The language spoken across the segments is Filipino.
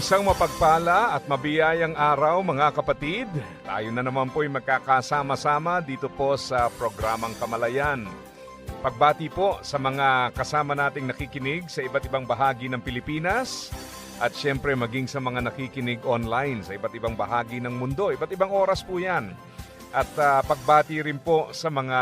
Isang mapagpala at mabiyayang araw mga kapatid. Tayo na naman po'y magkakasama-sama dito po sa programang Kamalayan. Pagbati po sa mga kasama nating nakikinig sa iba't ibang bahagi ng Pilipinas at syempre maging sa mga nakikinig online sa iba't ibang bahagi ng mundo. Iba't ibang oras po yan. At ah, pagbati rin po sa mga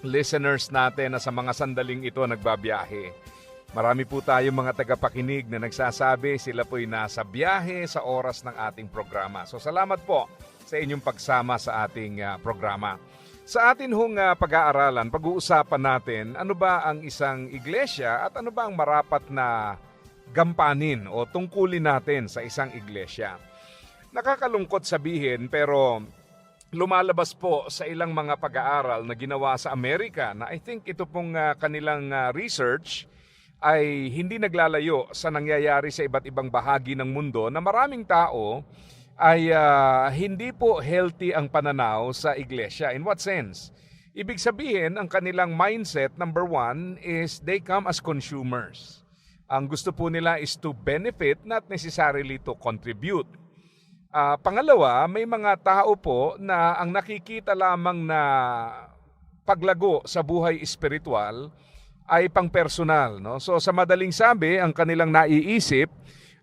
listeners natin na sa mga sandaling ito nagbabiyahe. Marami po tayo mga tagapakinig na nagsasabi sila po'y nasa biyahe sa oras ng ating programa. So salamat po sa inyong pagsama sa ating ah, programa. Sa atin hong ah, pag-aaralan, pag-uusapan natin ano ba ang isang iglesia at ano ba ang marapat na gampanin o tungkulin natin sa isang iglesia. Nakakalungkot sabihin pero lumalabas po sa ilang mga pag-aaral na ginawa sa Amerika na I think ito pong ah, kanilang ah, research ay hindi naglalayo sa nangyayari sa iba't ibang bahagi ng mundo na maraming tao ay ah, hindi po healthy ang pananaw sa iglesia. In what sense? Ibig sabihin, ang kanilang mindset, number one, is they come as consumers. Ang gusto po nila is to benefit, not necessarily to contribute. Ah, pangalawa, may mga tao po na ang nakikita lamang na paglago sa buhay espiritual ay pang-personal. No? So sa madaling sabi, ang kanilang naiisip,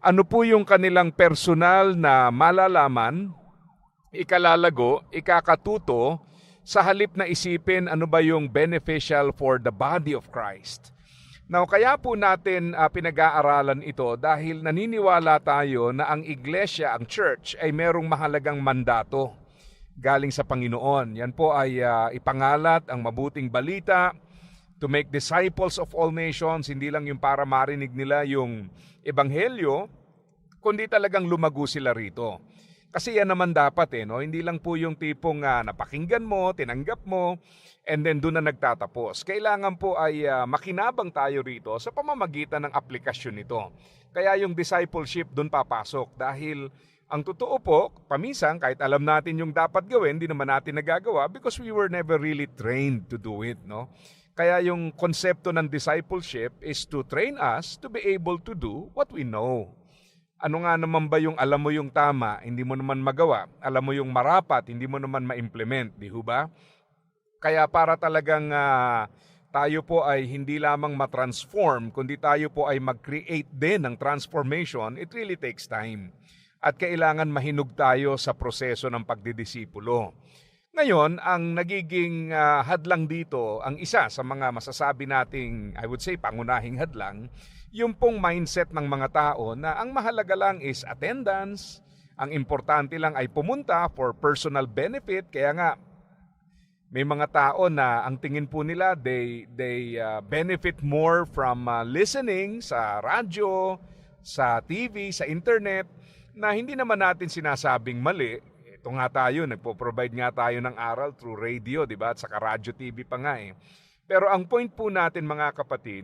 ano po yung kanilang personal na malalaman, ikalalago, ikakatuto, sa halip na isipin ano ba yung beneficial for the body of Christ. Now, kaya po natin ah, pinag-aaralan ito dahil naniniwala tayo na ang iglesia, ang church, ay merong mahalagang mandato galing sa Panginoon. Yan po ay ah, ipangalat ang mabuting balita, to make disciples of all nations, hindi lang yung para marinig nila yung ebanghelyo, kundi talagang lumago sila rito. Kasi yan naman dapat eh, no? hindi lang po yung tipong ah, napakinggan mo, tinanggap mo, and then doon na nagtatapos. Kailangan po ay ah, makinabang tayo rito sa pamamagitan ng aplikasyon nito. Kaya yung discipleship doon papasok dahil ang totoo po, paminsan kahit alam natin yung dapat gawin, hindi naman natin nagagawa because we were never really trained to do it. No? Kaya yung konsepto ng discipleship is to train us to be able to do what we know. Ano nga naman ba yung alam mo yung tama, hindi mo naman magawa. Alam mo yung marapat, hindi mo naman ma-implement, di ho ba? Kaya para talagang ah, tayo po ay hindi lamang matransform, kundi tayo po ay mag-create din ng transformation, it really takes time. At kailangan mahinog tayo sa proseso ng pagdidisipulo. Ngayon, ang nagiging ah, hadlang dito, ang isa sa mga masasabi nating, I would say, pangunahing hadlang, yung pong mindset ng mga tao na ang mahalaga lang is attendance, ang importante lang ay pumunta for personal benefit, kaya nga may mga tao na ang tingin po nila they they uh, benefit more from uh, listening sa radyo, sa TV, sa internet na hindi naman natin sinasabing mali. Ito nga tayo, nagpo-provide nga tayo ng aral through radio, 'di ba? At saka radyo TV pa nga eh. Pero ang point po natin mga kapatid,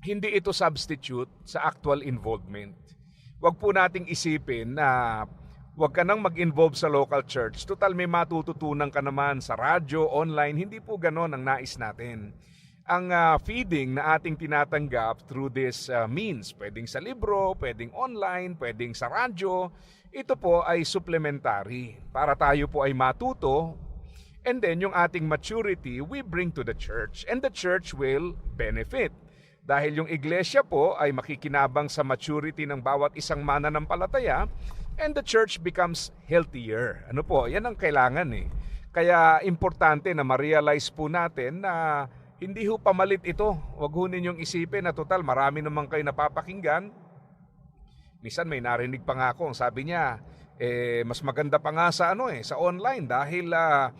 hindi ito substitute sa actual involvement. Huwag po nating isipin na Huwag ka nang mag-involve sa local church. Total may matututunan ka naman sa radyo, online. Hindi po ganon ang nais natin. Ang ah, feeding na ating tinatanggap through this ah, means, pwedeng sa libro, pwedeng online, pwedeng sa radyo, ito po ay supplementary para tayo po ay matuto and then yung ating maturity we bring to the church and the church will benefit. Dahil yung iglesia po ay makikinabang sa maturity ng bawat isang mananampalataya and the church becomes healthier. Ano po, yan ang kailangan eh. Kaya importante na ma-realize po natin na hindi ho pamalit ito. Huwag ho ninyong isipin na total marami naman kayo napapakinggan. Minsan may narinig pa nga ako, sabi niya, eh, mas maganda pa nga sa ano eh, sa online dahil ah,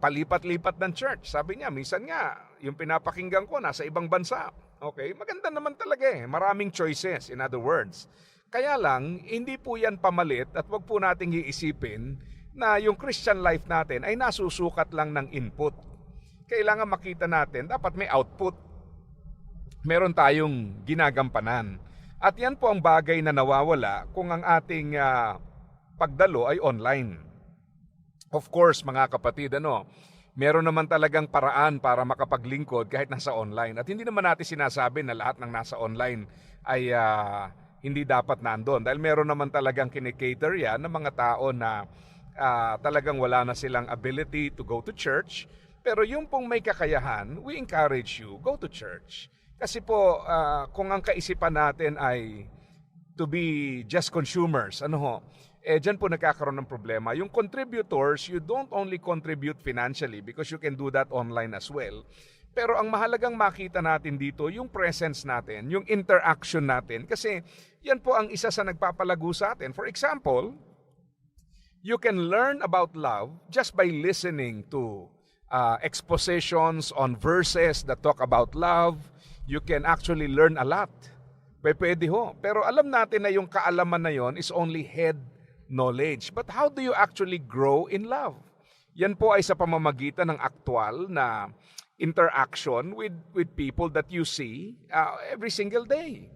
palipat-lipat ng church. Sabi niya, minsan nga, yung pinapakinggan ko nasa ibang bansa. Okay? Maganda naman talaga eh. Maraming choices, in other words. Kaya lang, hindi po yan pamalit at wag po nating iisipin na yung Christian life natin ay nasusukat lang ng input. Kailangan makita natin, dapat may output. Meron tayong ginagampanan. At yan po ang bagay na nawawala kung ang ating ah, pagdalo ay online. Of course, mga kapatid, ano, meron naman talagang paraan para makapaglingkod kahit nasa online. At hindi naman natin sinasabi na lahat ng nasa online ay ah, hindi dapat nandun. Dahil meron naman talagang kinikater yan ng mga tao na ah, talagang wala na silang ability to go to church. Pero yung pong may kakayahan, we encourage you, go to church. Kasi po, ah, kung ang kaisipan natin ay to be just consumers, ano ho, eh dyan po nagkakaroon ng problema. Yung contributors, you don't only contribute financially because you can do that online as well. Pero ang mahalagang makita natin dito, yung presence natin, yung interaction natin. Kasi yan po ang isa sa nagpapalago sa atin. For example, you can learn about love just by listening to uh, expositions on verses that talk about love. You can actually learn a lot. Pwe- Pwede ho. Pero alam natin na yung kaalaman na yon is only head knowledge. But how do you actually grow in love? Yan po ay sa pamamagitan ng aktual na interaction with with people that you see uh, every single day.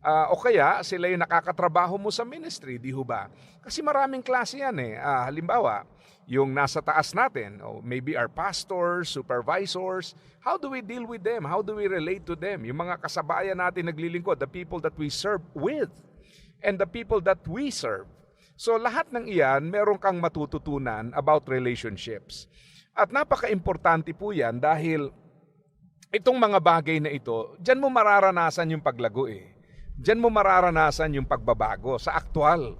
Ah, o kaya sila yung nakakatrabaho mo sa ministry, di ho ba? Kasi maraming klase yan eh. Ah, halimbawa, yung nasa taas natin, o maybe our pastors, supervisors, how do we deal with them? How do we relate to them? Yung mga kasabayan natin naglilingkod, the people that we serve with, and the people that we serve. So lahat ng iyan, meron kang matututunan about relationships. At napaka-importante po yan dahil itong mga bagay na ito, dyan mo mararanasan yung paglago eh. Diyan mo mararanasan yung pagbabago sa aktual.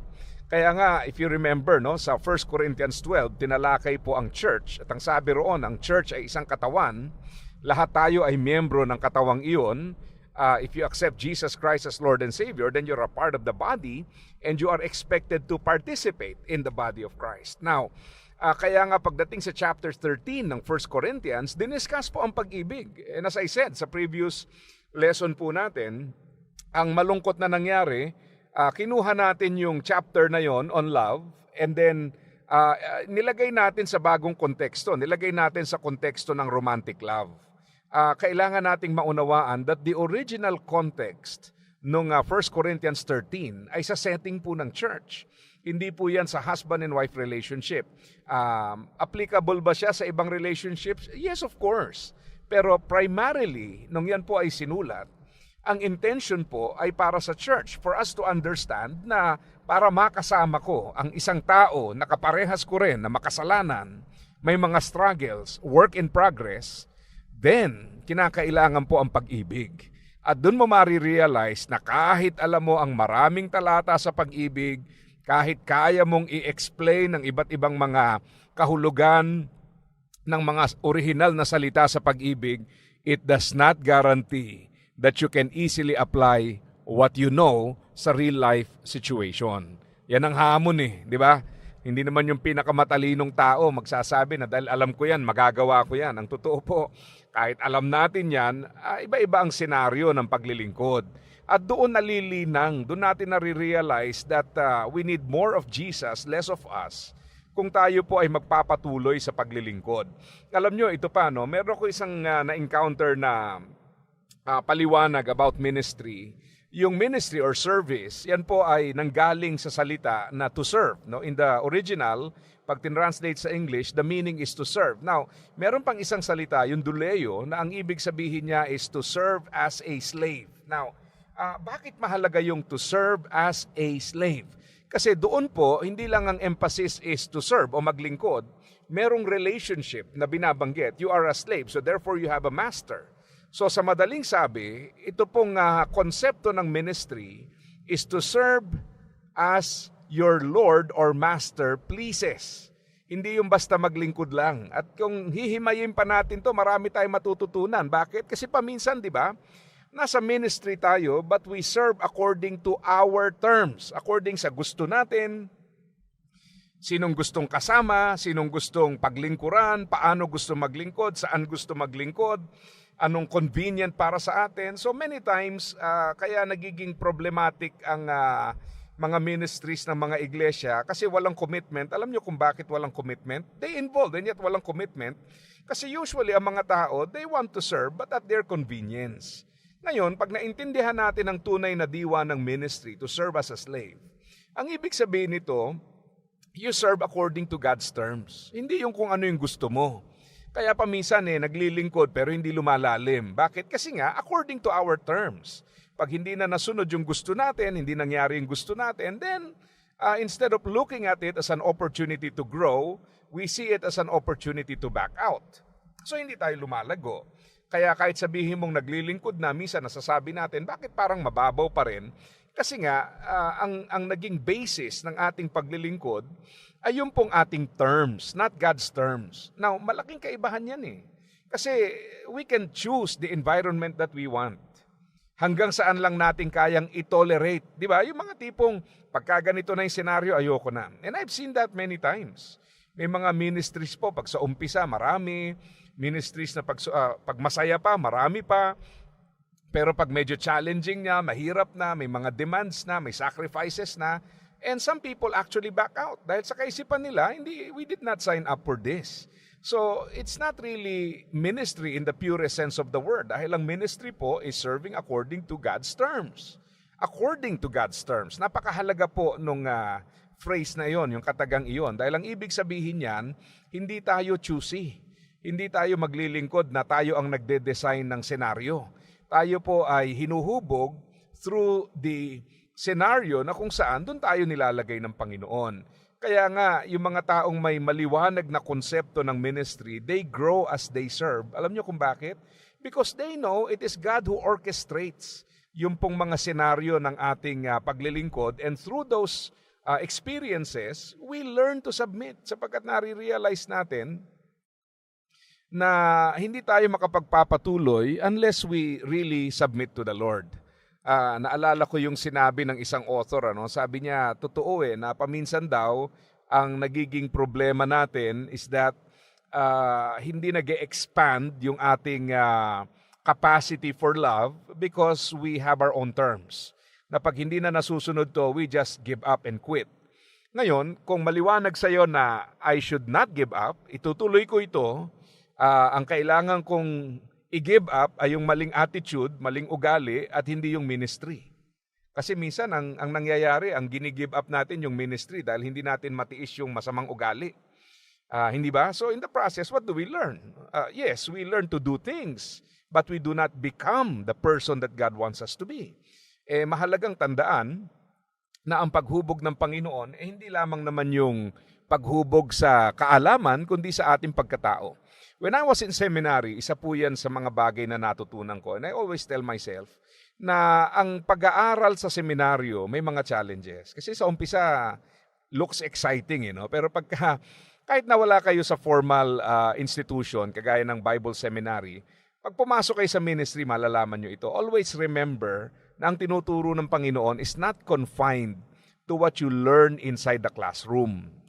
Kaya nga, if you remember, no, sa 1 Corinthians 12, tinalakay po ang church. At ang sabi roon, ang church ay isang katawan. Lahat tayo ay miyembro ng katawang iyon. Uh, if you accept Jesus Christ as Lord and Savior, then you're a part of the body and you are expected to participate in the body of Christ. Now, uh, kaya nga pagdating sa chapter 13 ng 1 Corinthians, diniscuss po ang pag-ibig. And as I said sa previous lesson po natin, ang malungkot na nangyari, ah, kinuha natin yung chapter na yon on love and then ah, nilagay natin sa bagong konteksto. Nilagay natin sa konteksto ng romantic love. Ah, kailangan nating maunawaan that the original context nung ah, 1 Corinthians 13 ay sa setting po ng church. Hindi po yan sa husband and wife relationship. Um, applicable ba siya sa ibang relationships? Yes, of course. Pero primarily, nung yan po ay sinulat, ang intention po ay para sa church for us to understand na para makasama ko ang isang tao na kaparehas ko rin na makasalanan, may mga struggles, work in progress, then kinakailangan po ang pag-ibig. At doon mo marirealize na kahit alam mo ang maraming talata sa pag-ibig, kahit kaya mong i-explain ng iba't ibang mga kahulugan ng mga original na salita sa pag-ibig, it does not guarantee that you can easily apply what you know sa real life situation. Yan ang hamon eh, di ba? Hindi naman yung pinakamatalinong tao magsasabi na dahil alam ko yan, magagawa ko yan. Ang totoo po, kahit alam natin yan, ah, iba-iba ang senaryo ng paglilingkod. At doon nalilinang, doon natin nare-realize that ah, we need more of Jesus, less of us kung tayo po ay magpapatuloy sa paglilingkod. Alam nyo, ito pa, no? meron ko isang ah, na-encounter na ah, paliwanag about ministry, yung ministry or service, yan po ay nanggaling sa salita na to serve. No? In the original, pag tinranslate sa English, the meaning is to serve. Now, meron pang isang salita, yung duleo, na ang ibig sabihin niya is to serve as a slave. Now, ah, bakit mahalaga yung to serve as a slave? Kasi doon po, hindi lang ang emphasis is to serve o maglingkod, merong relationship na binabanggit. You are a slave, so therefore you have a master. So sa madaling sabi, ito pong ah, konsepto ng ministry is to serve as your Lord or Master pleases. Hindi yung basta maglingkod lang. At kung hihimayin pa natin to, marami tayong matututunan. Bakit? Kasi paminsan, di ba, nasa ministry tayo, but we serve according to our terms. According sa gusto natin, sinong gustong kasama, sinong gustong paglingkuran, paano gusto maglingkod, saan gusto maglingkod. Anong convenient para sa atin. So many times, ah, kaya nagiging problematic ang ah, mga ministries ng mga iglesia kasi walang commitment. Alam nyo kung bakit walang commitment? They involved and yet walang commitment. Kasi usually ang mga tao, they want to serve but at their convenience. Ngayon, pag naintindihan natin ang tunay na diwa ng ministry to serve as a slave, ang ibig sabihin nito, you serve according to God's terms. Hindi yung kung ano yung gusto mo. Kaya paminsan eh, naglilingkod pero hindi lumalalim. Bakit? Kasi nga, according to our terms. Pag hindi na nasunod yung gusto natin, hindi nangyari yung gusto natin, then uh, instead of looking at it as an opportunity to grow, we see it as an opportunity to back out. So hindi tayo lumalago. Kaya kahit sabihin mong naglilingkod na, minsan nasasabi natin, bakit parang mababaw pa rin? Kasi nga, ah, ang, ang naging basis ng ating paglilingkod ay yung pong ating terms, not God's terms. Now, malaking kaibahan yan eh. Kasi we can choose the environment that we want. Hanggang saan lang natin kayang i-tolerate. Di ba? Yung mga tipong, pagka ganito na yung senaryo, ayoko na. And I've seen that many times. May mga ministries po, pag sa umpisa, marami. Ministries na pag, ah, pag masaya pa, marami pa. Pero pag medyo challenging niya, mahirap na, may mga demands na, may sacrifices na, and some people actually back out. Dahil sa kaisipan nila, hindi, we did not sign up for this. So, it's not really ministry in the purest sense of the word. Dahil ang ministry po is serving according to God's terms. According to God's terms. Napakahalaga po nung ah, phrase na yon, yung katagang iyon. Dahil ang ibig sabihin niyan, hindi tayo choosy. Hindi tayo maglilingkod na tayo ang nagde-design ng senaryo. Tayo po ay hinuhubog through the scenario na kung saan doon tayo nilalagay ng Panginoon. Kaya nga, yung mga taong may maliwanag na konsepto ng ministry, they grow as they serve. Alam nyo kung bakit? Because they know it is God who orchestrates yung pong mga senaryo ng ating ah, paglilingkod and through those ah, experiences, we learn to submit sapagkat nare-realize natin na hindi tayo makapagpapatuloy unless we really submit to the Lord. Ah, naalala ko yung sinabi ng isang author, ano? sabi niya, totoo eh, na paminsan daw, ang nagiging problema natin is that ah, hindi nag expand yung ating ah, capacity for love because we have our own terms. Na pag hindi na nasusunod to, we just give up and quit. Ngayon, kung maliwanag sa iyo na I should not give up, itutuloy ko ito, ah, ang kailangan kong i-give up ay yung maling attitude, maling ugali, at hindi yung ministry. Kasi minsan, ang, ang nangyayari, ang gini-give up natin yung ministry dahil hindi natin matiis yung masamang ugali. Ah, hindi ba? So in the process, what do we learn? Ah, yes, we learn to do things, but we do not become the person that God wants us to be. Eh, mahalagang tandaan na ang paghubog ng Panginoon, eh, hindi lamang naman yung paghubog sa kaalaman, kundi sa ating pagkatao. When I was in seminary, isa po yan sa mga bagay na natutunan ko. And I always tell myself na ang pag-aaral sa seminaryo may mga challenges. Kasi sa umpisa, looks exciting, you know? pero pagka, kahit na wala kayo sa formal ah, institution, kagaya ng Bible Seminary, pag pumasok kayo sa ministry, malalaman nyo ito. Always remember na ang tinuturo ng Panginoon is not confined to what you learn inside the classroom.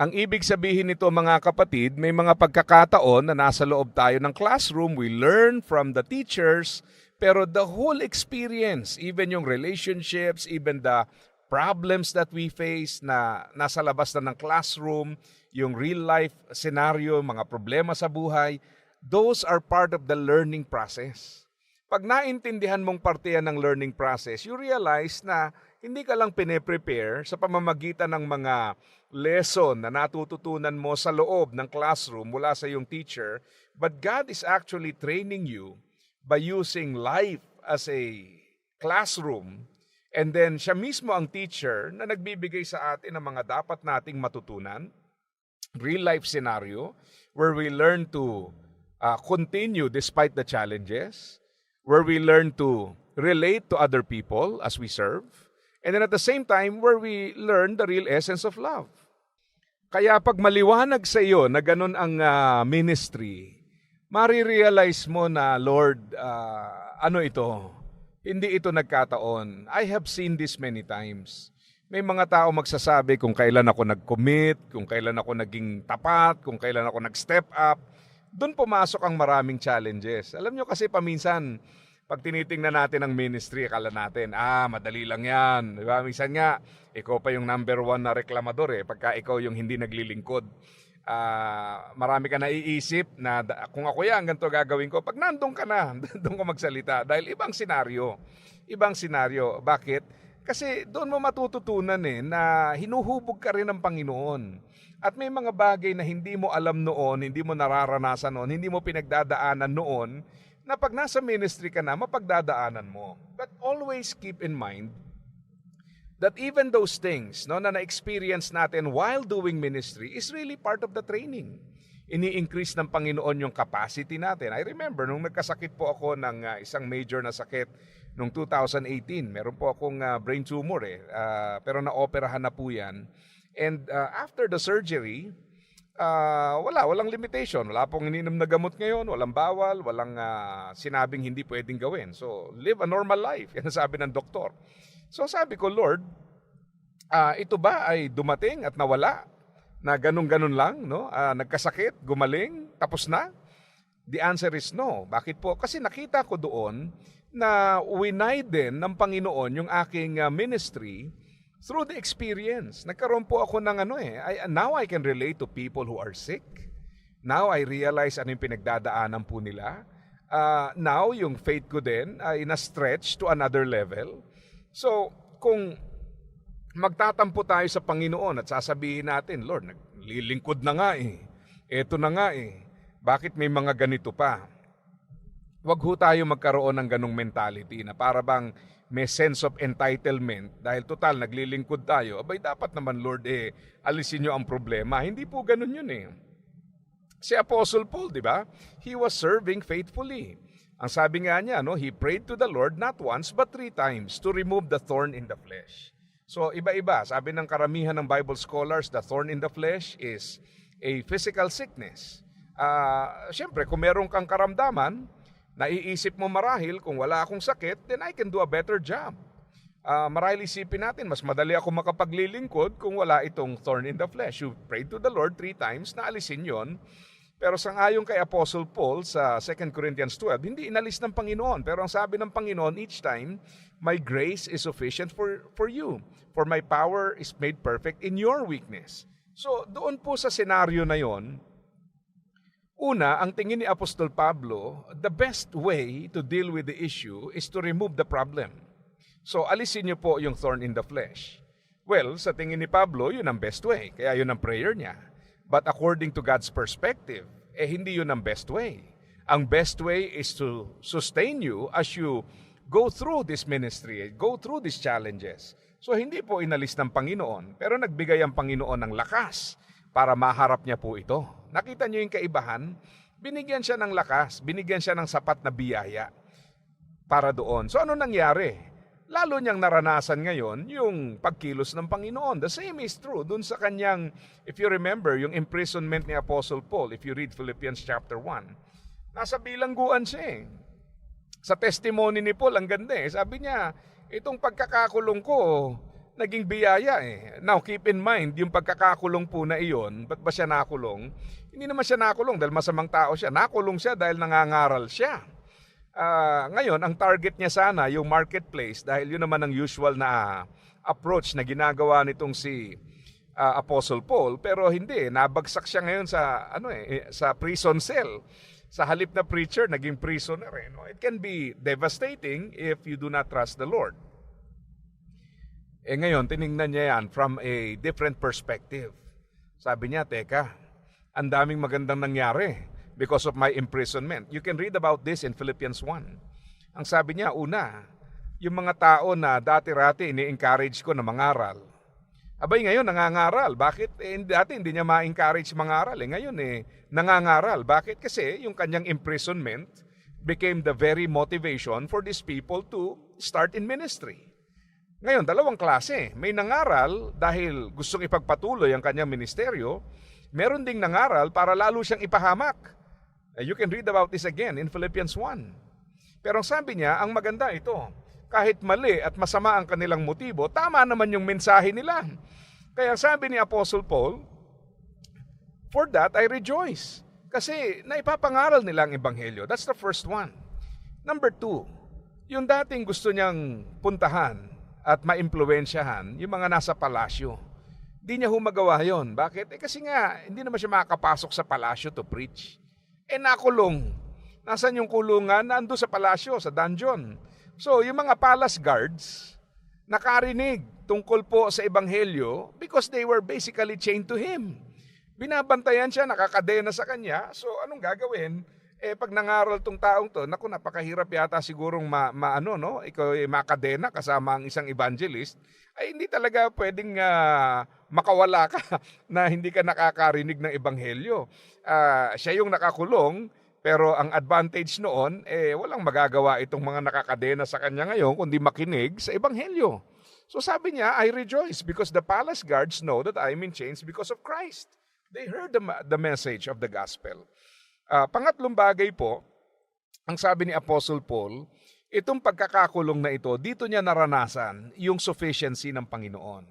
Ang ibig sabihin nito mga kapatid, may mga pagkakataon na nasa loob tayo ng classroom, we learn from the teachers, pero the whole experience, even yung relationships, even the problems that we face na nasa labas na ng classroom, yung real life scenario, mga problema sa buhay, those are part of the learning process. Pag naintindihan mong parte yan ng learning process, you realize na hindi ka lang pine-prepare sa pamamagitan ng mga lesson na natututunan mo sa loob ng classroom mula sa iyong teacher, but God is actually training you by using life as a classroom. And then siya mismo ang teacher na nagbibigay sa atin ng mga dapat nating matutunan, real life scenario where we learn to uh, continue despite the challenges, where we learn to relate to other people as we serve, and then at the same time, where we learn the real essence of love. Kaya pag maliwanag sa iyo na ganun ang ah, ministry, marirealize mo na, Lord, ah, ano ito? Hindi ito nagkataon. I have seen this many times. May mga tao magsasabi kung kailan ako nag-commit, kung kailan ako naging tapat, kung kailan ako nag-step up. doon pumasok ang maraming challenges. Alam nyo kasi paminsan, pag tinitingnan natin ang ministry, akala natin, ah, madali lang yan. Di ba? Minsan nga, ikaw pa yung number one na reklamador eh, pagka ikaw yung hindi naglilingkod. Ah, marami ka naiisip na kung ako yan, ganito gagawin ko. Pag nandun ka na, doon ka magsalita. Dahil ibang senaryo. Ibang senaryo. Bakit? Kasi doon mo matututunan eh na hinuhubog ka rin ng Panginoon. At may mga bagay na hindi mo alam noon, hindi mo nararanasan noon, hindi mo pinagdadaanan noon, na pag nasa ministry ka na, mapagdadaanan mo. But always keep in mind that even those things no, na na-experience natin while doing ministry is really part of the training. Ini-increase ng Panginoon yung capacity natin. I remember, nung nagkasakit po ako ng ah, isang major na sakit nung 2018, meron po akong ah, brain tumor eh, Ah, pero na-operahan na po yan. And ah, after the surgery, ah, wala, walang limitation. Wala pong ininom na gamot ngayon, walang bawal, walang ah, sinabing hindi pwedeng gawin. So, live a normal life. Yan ang sabi ng doktor. So sabi ko, Lord, ah, ito ba ay dumating at nawala? Na ganun-ganun lang, no? Ah, nagkasakit, gumaling, tapos na? The answer is no. Bakit po? Kasi nakita ko doon na winay din ng Panginoon yung aking ah, ministry through the experience. Nagkaroon po ako ng ano eh. I, now I can relate to people who are sick. Now I realize ano yung pinagdadaanan po nila. Ah, now yung faith ko din ay na-stretch to another level. So, kung magtatampo tayo sa Panginoon at sasabihin natin, Lord, naglilingkod na nga eh. Eto na nga eh. Bakit may mga ganito pa? Huwag ho tayo magkaroon ng ganong mentality na para bang may sense of entitlement dahil total naglilingkod tayo. Abay dapat naman Lord eh alisin niyo ang problema. Hindi po ganun yun eh. Si Apostle Paul, di ba? He was serving faithfully. Ang sabi nga niya, no, he prayed to the Lord not once but three times to remove the thorn in the flesh. So iba-iba. Sabi ng karamihan ng Bible scholars, the thorn in the flesh is a physical sickness. Ah, Siyempre, kung meron kang karamdaman, naiisip mo marahil kung wala akong sakit, then I can do a better job. Ah, marahil isipin natin, mas madali ako makapaglilingkod kung wala itong thorn in the flesh. You pray to the Lord three times, na alisin yon. Pero sangayon kay Apostle Paul sa 2 Corinthians 12, hindi inalis ng Panginoon. Pero ang sabi ng Panginoon each time, My grace is sufficient for, for you, for my power is made perfect in your weakness. So doon po sa senaryo na yon, Una, ang tingin ni Apostol Pablo, the best way to deal with the issue is to remove the problem. So, alisin niyo po yung thorn in the flesh. Well, sa tingin ni Pablo, yun ang best way. Kaya yun ang prayer niya. But according to God's perspective, eh hindi yun ang best way. Ang best way is to sustain you as you go through this ministry, go through these challenges. So hindi po inalis ng Panginoon, pero nagbigay ang Panginoon ng lakas para maharap niya po ito. Nakita niyo yung kaibahan? Binigyan siya ng lakas, binigyan siya ng sapat na biyaya para doon. So ano nangyari? Lalo niyang naranasan ngayon yung pagkilos ng Panginoon. The same is true dun sa kanyang, if you remember, yung imprisonment ni Apostle Paul, if you read Philippians chapter 1, nasa bilangguan siya eh. Sa testimony ni Paul, ang ganda eh. Sabi niya, itong pagkakakulong ko, naging biyaya eh. Now, keep in mind, yung pagkakakulong po na iyon, ba't ba siya nakulong? Hindi naman siya nakulong dahil masamang tao siya. Nakulong siya dahil nangangaral siya. Ah, ngayon, ang target niya sana yung marketplace dahil yun naman ang usual na approach na ginagawa nitong si ah, Apostle Paul pero hindi nabagsak siya ngayon sa ano eh sa prison cell sa halip na preacher naging prisoner eh, no? it can be devastating if you do not trust the Lord eh ngayon tiningnan niya yan from a different perspective sabi niya teka ang daming magandang nangyari because of my imprisonment. You can read about this in Philippians 1. Ang sabi niya, una, yung mga tao na dati-rati ini-encourage ko na mangaral. Abay ngayon, nangangaral. Bakit? Eh, dati hindi niya ma-encourage mangaral. Eh, ngayon eh, nangangaral. Bakit? Kasi yung kanyang imprisonment became the very motivation for these people to start in ministry. Ngayon, dalawang klase. May nangaral dahil gustong ipagpatuloy ang kanyang ministeryo. Meron ding nangaral para lalo siyang ipahamak. Eh, You can read about this again in Philippians 1. Pero ang sabi niya, ang maganda ito, kahit mali at masama ang kanilang motibo, tama naman yung mensahe nila. Kaya sabi ni Apostle Paul, For that I rejoice. Kasi naipapangaral nila ang ebanghelyo. That's the first one. Number two, yung dating gusto niyang puntahan at maimpluwensyahan, yung mga nasa palasyo. Di niya humagawa yon. Bakit? Eh kasi nga, hindi naman siya makakapasok sa palasyo to preach. Eh nakulong. Nasaan yung kulungan? Nando sa palasyo, sa dungeon. So, yung mga palace guards, nakarinig tungkol po sa ebanghelyo because they were basically chained to him. Binabantayan siya, nakakadena sa kanya. So, anong gagawin? Eh, pag nangaral tong taong to, naku, napakahirap yata sigurong ma, maano, no? Ikaw ay makadena kasama ang isang evangelist, ay hindi talaga pwedeng ah, makawala ka na hindi ka nakakarinig ng ebanghelyo. Ah, siya yung nakakulong, pero ang advantage noon, eh, walang magagawa itong mga nakakadena sa kanya ngayon kundi makinig sa ebanghelyo. So sabi niya, I rejoice because the palace guards know that I am in chains because of Christ. They heard the, the message of the gospel. Ah, pangatlong bagay po, ang sabi ni Apostle Paul, itong pagkakakulong na ito, dito niya naranasan yung sufficiency ng Panginoon.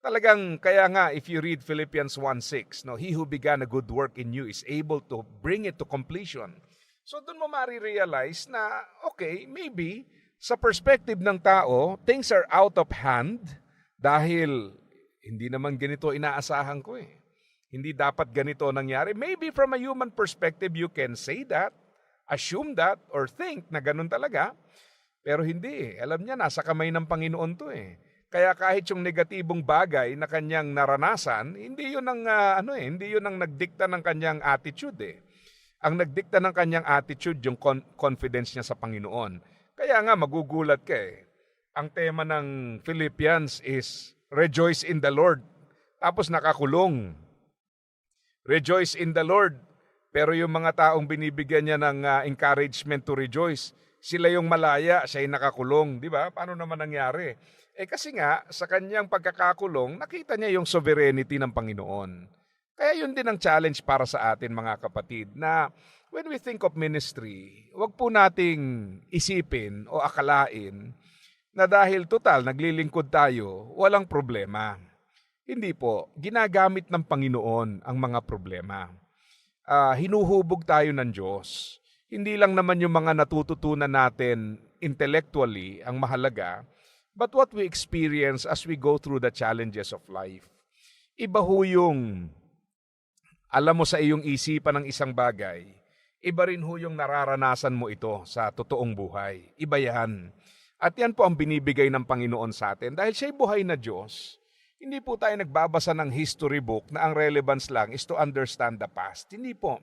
Talagang, kaya nga, if you read Philippians 1.6, no, He who began a good work in you is able to bring it to completion. So doon mo marirealize na, okay, maybe, sa perspective ng tao, things are out of hand dahil hindi naman ganito inaasahan ko eh. Hindi dapat ganito nangyari. Maybe from a human perspective, you can say that, assume that, or think na ganun talaga. Pero hindi eh. Alam niya, nasa kamay ng Panginoon to eh. Kaya kahit yung negatibong bagay na kanyang naranasan, hindi yun ang, ah, ano eh, hindi yun ang nagdikta ng kanyang attitude eh. Ang nagdikta ng kanyang attitude, yung con- confidence niya sa Panginoon. Kaya nga, magugulat ka eh. Ang tema ng Philippians is, Rejoice in the Lord. Tapos nakakulong. Rejoice in the Lord. Pero yung mga taong binibigyan niya ng ah, encouragement to rejoice, sila yung malaya, siya yung nakakulong. Di ba? Paano naman nangyari? Eh kasi nga, sa kanyang pagkakakulong, nakita niya yung sovereignty ng Panginoon. Kaya yun din ang challenge para sa atin mga kapatid na when we think of ministry, wag po nating isipin o akalain na dahil total naglilingkod tayo, walang problema. Hindi po, ginagamit ng Panginoon ang mga problema. Ah, hinuhubog tayo ng Diyos. Hindi lang naman yung mga natututunan natin intellectually ang mahalaga, but what we experience as we go through the challenges of life. Iba ho yung alam mo sa iyong isipan ng isang bagay, iba rin ho yung nararanasan mo ito sa totoong buhay. Iba yan. At yan po ang binibigay ng Panginoon sa atin. Dahil siya'y buhay na Diyos, hindi po tayo nagbabasa ng history book na ang relevance lang is to understand the past. Hindi po.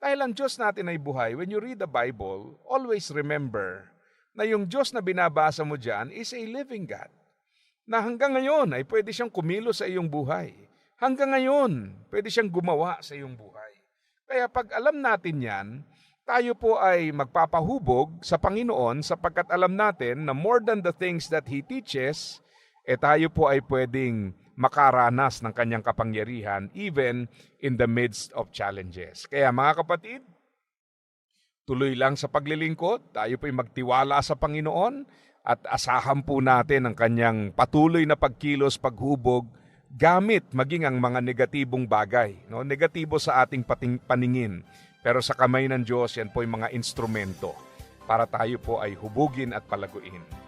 Dahil ang Diyos natin ay buhay, when you read the Bible, always remember na yung Diyos na binabasa mo dyan is a living God. Na hanggang ngayon ay pwede siyang kumilos sa iyong buhay. Hanggang ngayon, pwede siyang gumawa sa iyong buhay. Kaya pag alam natin yan, tayo po ay magpapahubog sa Panginoon sapagkat alam natin na more than the things that He teaches, eh tayo po ay pwedeng makaranas ng kanyang kapangyarihan even in the midst of challenges. Kaya mga kapatid, tuloy lang sa paglilingkod, tayo po ay magtiwala sa Panginoon at asahan po natin ang kanyang patuloy na pagkilos, paghubog, gamit maging ang mga negatibong bagay. No? Negatibo sa ating pating, paningin. Pero sa kamay ng Diyos, yan po yung mga instrumento para tayo po ay hubugin at palaguin.